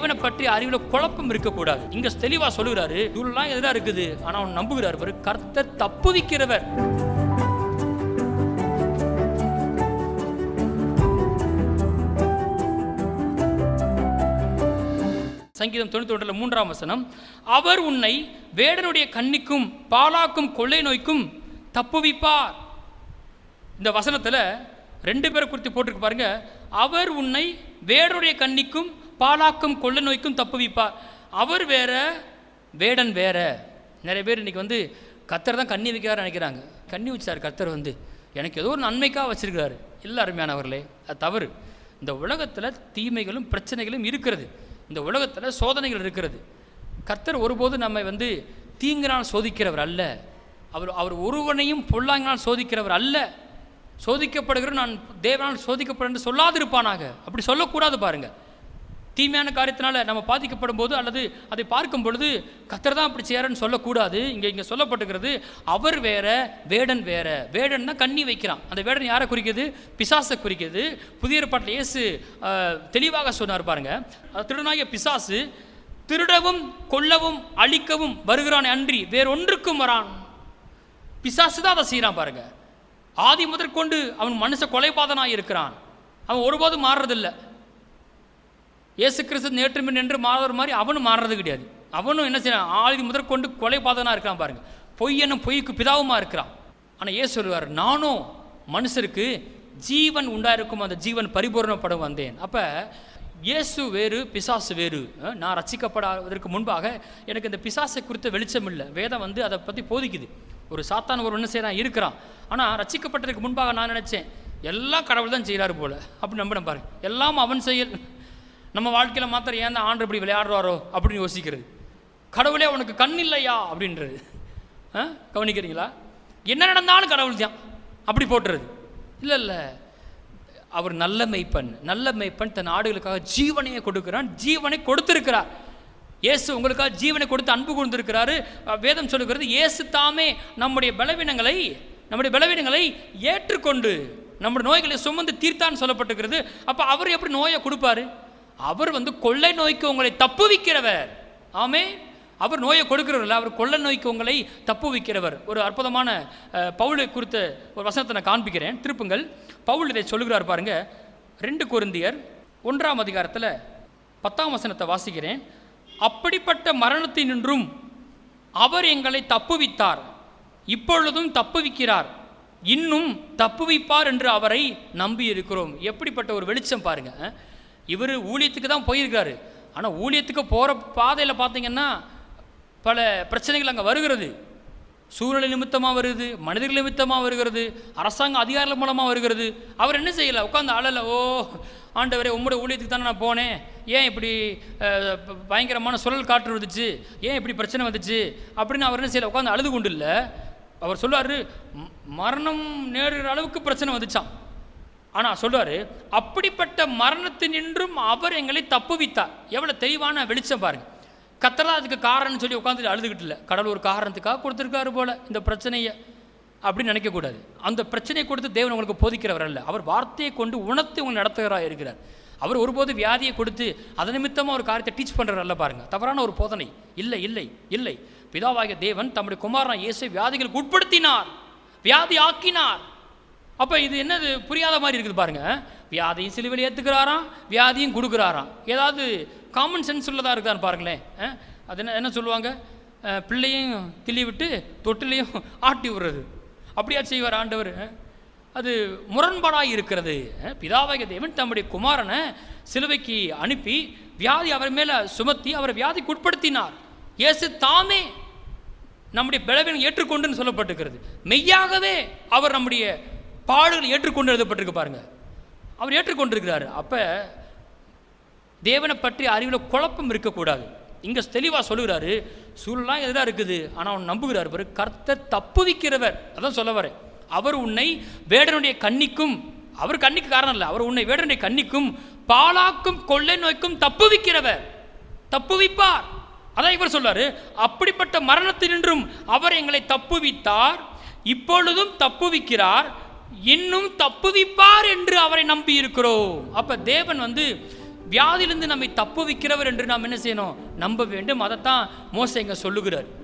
தேவனை பற்றி அறிவுல குழப்பம் இருக்கக்கூடாது. இங்க தெளிவா சொல்லுகிறாரு இவ்வளவுலாம் எதிராக இருக்குது. ஆனா அவன் நம்புகிறார் பாரு கர்த்தர் தப்புவிக்கிறவர் சங்கீதம் தொண்ணூத்தி ஒன்றில் மூன்றாம் வசனம் அவர் உன்னை வேடனுடைய கண்ணிக்கும் பாலாக்கும் கொள்ளை நோய்க்கும் தப்புவிப்பார் இந்த வசனத்தில் ரெண்டு பேரை குறித்து போட்டிருக்கு பாருங்க அவர் உன்னை வேடனுடைய கண்ணிக்கும் பாலாக்கும் கொள்ள நோய்க்கும் தப்புவிப்பார் அவர் வேற வேடன் வேற. நிறைய பேர் இன்னைக்கு வந்து கத்தர் தான் கண்ணி வைக்கிறார் நினைக்கிறாங்க. கண்ணி வச்சார் கத்தர் வந்து. எனக்கு ஏதோ ஒரு நன்மைக்காக வச்சிருக்கிறாரு. இல்லை அருமையானவர்களே அது தவறு. இந்த உலகத்தில் தீமைகளும் பிரச்சனைகளும் இருக்கிறது. இந்த உலகத்தில் சோதனைகள் இருக்கிறது. கர்த்தர் ஒருபோது நம்மை வந்து தீங்கினால் சோதிக்கிறவர் அல்ல. அவர் அவர் ஒருவனையும் பொல்லாங்கினால் சோதிக்கிறவர் அல்ல. சோதிக்கப்படுகிற நான் தேவனால் சோதிக்கப்படுன்னு சொல்லாதிருப்பானாக. அப்படி சொல்லக்கூடாது பாருங்க. தீமையான காரியத்தினால நம்ம பாதிக்கப்படும் போது அல்லது அதை பார்க்கும் பொழுது கத்தர் தான் அப்படி செய்யறன்னு சொல்லக்கூடாது. இங்கே இங்கே சொல்லப்பட்டுக்கிறது அவர் வேற வேடன் வேற. வேடன்னா கண்ணி வைக்கிறான். அந்த வேடன் யாரை குறிக்கிறது பிசாசை குறிக்கிறது புதிய ஏற்பாட்டில் இயேசு தெளிவாக சொன்னார் பாருங்க. அஹ், திருடனாகிய பிசாசு திருடவும் கொல்லவும் அழிக்கவும் வருகிறான் அன்றி வேறொன்றுக்கும் வரான். பிசாசு தான் அதை செய்கிறான் பாருங்க. ஆதி முதற்கொண்டு அவன் மனுஷ கொலைபாதனாக இருக்கிறான். அவன் ஒருபோதும் மாறுறதில்லை. இயேசு கிறிஸ்து நேற்று மின் என்று மாறுற மாதிரி அவனும் மாறுறது கிடையாது. அவனும் என்ன செய்யறான்? ஆதி முதற்கொண்டு கொலைபாதனாக இருக்கிறான் பாருங்க. பொய் என்னும் பொய்க்கு பிதாவுமா இருக்கிறான். ஆனால் இயேசு சொல்லுவார் நானும் மனுஷருக்கு ஜீவன் உண்டாயிருக்கும் அந்த ஜீவன் பரிபூரணப்பட வந்தேன். அப்போ இயேசு வேறு பிசாசு வேறு. நான் ரசிக்கப்படாததற்கு முன்பாக எனக்கு இந்த பிசாசை குறித்த வெளிச்சம் இல்லை. வேதம் வந்து அதை பற்றி போதிக்குது. ஒரு சாத்தான் ஒரு ஒன்று செய்கிறான் இருக்கிறான். ஆனால் ரசிக்கப்பட்டதுக்கு முன்பாக நான் நினச்சேன் எல்லாம் கடவுள் தான் செய்கிறாரு போல. அப்படி நம்பின பாருங்க. எல்லாம் அவன் செயல். நம்ம வாழ்க்கையில் மாத்திரம் ஏன் தான் ஆண்டு இப்படி விளையாடுறாரோ அப்படின்னு யோசிக்கிறது. கடவுளே உனக்கு கண் இல்லையா அப்படின்றது. ஆ கவனிக்கிறீங்களா? என்ன நடந்தாலும் கடவுள் தான் அப்படி போட்டுறது. இல்லை இல்லை. அவர் நல்ல மெய்ப்பன். நல்ல மெய்ப்பன் தன் ஆடுகளுக்காக ஜீவனையை கொடுக்கிறான். ஜீவனை கொடுத்திருக்கிறார். இயேசு உங்களுக்காக ஜீவனை கொடுத்து அன்பு கொடுத்திருக்கிறாரு வேதம் சொல்லுகிறது இயேசு தாமே நம்முடைய பலவீனங்களை நம்முடைய பலவீனங்களை ஏற்றுக்கொண்டு நம்முடைய நோய்களை சுமந்து தீர்த்தான்னு சொல்லப்பட்டிருக்கிறது. அப்போ அவர் எப்படி நோயை கொடுப்பாரு? அவர் வந்து கொள்ளை நோய்க்கு உங்களை தப்புவிக்கிறவர். ஆமே அவர் நோயை கொடுக்கிறவர் இல்லை அவர் கொள்ளை நோய்க்கு உங்களை தப்புவிக்கிறவர். ஒரு அற்புதமான பவுலை குறித்த ஒரு வசனத்தை நான் காண்பிக்கிறேன். திருப்புங்கள். பவுல் இதை சொல்லுகிறார் பாருங்க. ரெண்டு குருந்தியர் ஒன்றாம் அதிகாரத்தில் பத்தாம் வசனத்தை வாசிக்கிறேன். அப்படிப்பட்ட மரணத்தினின்றும் அவர் எங்களை தப்புவித்தார். இப்பொழுதும் தப்புவிக்கிறார். இன்னும் தப்புவிப்பார் என்று அவரை நம்பி இருக்கிறோம் எப்படிப்பட்ட ஒரு வெளிச்சம் பாருங்கள் இவர் ஊழியத்துக்கு தான் போயிருக்காரு ஆனால் ஊழியத்துக்கு போகிற பாதையில் பார்த்தீங்கன்னா பல பிரச்சனைகள் அங்கே வருகிறது. சூழ்நிலை நிமித்தமாக வருது மனிதர்கள் நிமித்தமாக வருகிறது அரசாங்க அதிகாரிகள் மூலமாக வருகிறது. அவர் என்ன செய்யலை? உட்காந்து அழல ஓ ஆண்டவரே உம்முடைய ஊழியத்துக்கு தானே நான் போனேன். ஏன் இப்படி பயங்கரமான சுழல் காற்று வந்துச்சு? ஏன் இப்படி பிரச்சனை வந்துச்சு? அப்படின்னு அவர் என்ன செய்யலை? உட்காந்து அழுது கொண்டு இல்லை. அவர் சொல்லுவார் மரணம் நேருகிற அளவுக்கு பிரச்சனை வந்துச்சான் ஆனால் சொல்கிறாரு அப்படிப்பட்ட மரணத்தினின்றும் அவர் எங்களை தப்புவித்தார். எவ்வளோ தெளிவான வெளிச்சம் பாருங்க. கத்தலா அதுக்கு காரணம்னு சொல்லி உட்காந்துட்டு அழுதுகிட்டு இல்லை. கடவுள் ஒரு காரணத்துக்காக கொடுத்துருக்காரு போல இந்த பிரச்சனையை. அப்படின்னு நினைக்கக்கூடாது அந்த பிரச்சனையை கொடுத்து தேவன் உங்களுக்கு போதிக்கிறவர் அல்ல. அவர் வார்த்தையை கொண்டு உணர்த்தி உங்களை நடத்துகிறா இருக்கிறார். அவர் ஒருபோது வியாதியை கொடுத்து அதன் நிமித்தமாக ஒரு காரியத்தை டீச் பண்ணுறாரு அல்ல பாருங்கள் தவறான ஒரு போதனை. இல்லை இல்லை இல்லை. பிதாவாகிய தேவன் தம்முடைய குமாரன் இயேசை வியாதிகளுக்கு உட்படுத்தினார். வியாதி ஆக்கினார் அப்போ இது என்னது? புரியாத மாதிரி இருக்குது பாருங்க. வியாதியும் சிலுவையில் ஏற்றுக்கிறாராம் வியாதியும் கொடுக்குறாராம். ஏதாவது காமன் சென்ஸ் உள்ளதாக இருக்கான்னு பாருங்களேன். அது என்ன என்ன சொல்லுவாங்க? பிள்ளையும் கிள்ளி விட்டு தொட்டிலையும் ஆட்டி விடுறது. அப்படியா செய்வார் ஆண்டவர்? அது முரண்பாடாக இருக்கிறது. பிதாவாகிய தேவன் தம்முடைய குமாரனை சிலுவைக்கு அனுப்பி வியாதி அவர் மேலே சுமத்தி அவரை வியாதிக்கு உட்படுத்தினார். இயேசு தாமே நம்முடைய பிளவினை ஏற்றுக்கொண்டுன்னு சொல்லப்பட்டிருக்கிறது. மெய்யாகவே அவர் நம்முடைய பாடுகளை ஏற்றுக்கொண்டு எழுதப்பட்டிருக்கு பாருங்க. அவர் ஏற்றுக்கொண்டிருக்கிறார். அப்போ தேவனை பற்றி அறிவில் குழப்பம் இருக்கக்கூடாது. இங்கே தெளிவாக சொல்லுகிறாரு சூழலாம் எதிராக இருக்குது. ஆனால் அவன் நம்புகிறார் பாரு கர்த்தர் தப்புவிக்கிறவர். அதான் சொல்ல வரேன். அவர் உன்னை வேடனுடைய கண்ணிக்கும் அவர் கண்ணிக்கு காரணம் இல்லை. அவர் உன்னை வேடனுடைய கண்ணிக்கும் பாலாக்கும் கொள்ளை நோய்க்கும் தப்புவிக்கிறவர். தப்புவிப்பார். அதான் இவர் சொல்றாரு. அப்படிப்பட்ட மரணத்தினின்றும் அவர் எங்களை தப்புவித்தார். இப்பொழுதும் தப்புவிக்கிறார். இன்னும் தப்புவிப்பார் என்று அவரை நம்பி இருக்கிறோம் அப்ப தேவன் வந்து வியாதியிலிருந்து நம்மை தப்புவிக்கிறவர் என்று நாம் என்ன செய்யணும்? நம்ப வேண்டும். அதைத்தான் மோச இங்க சொல்லுகிறார்.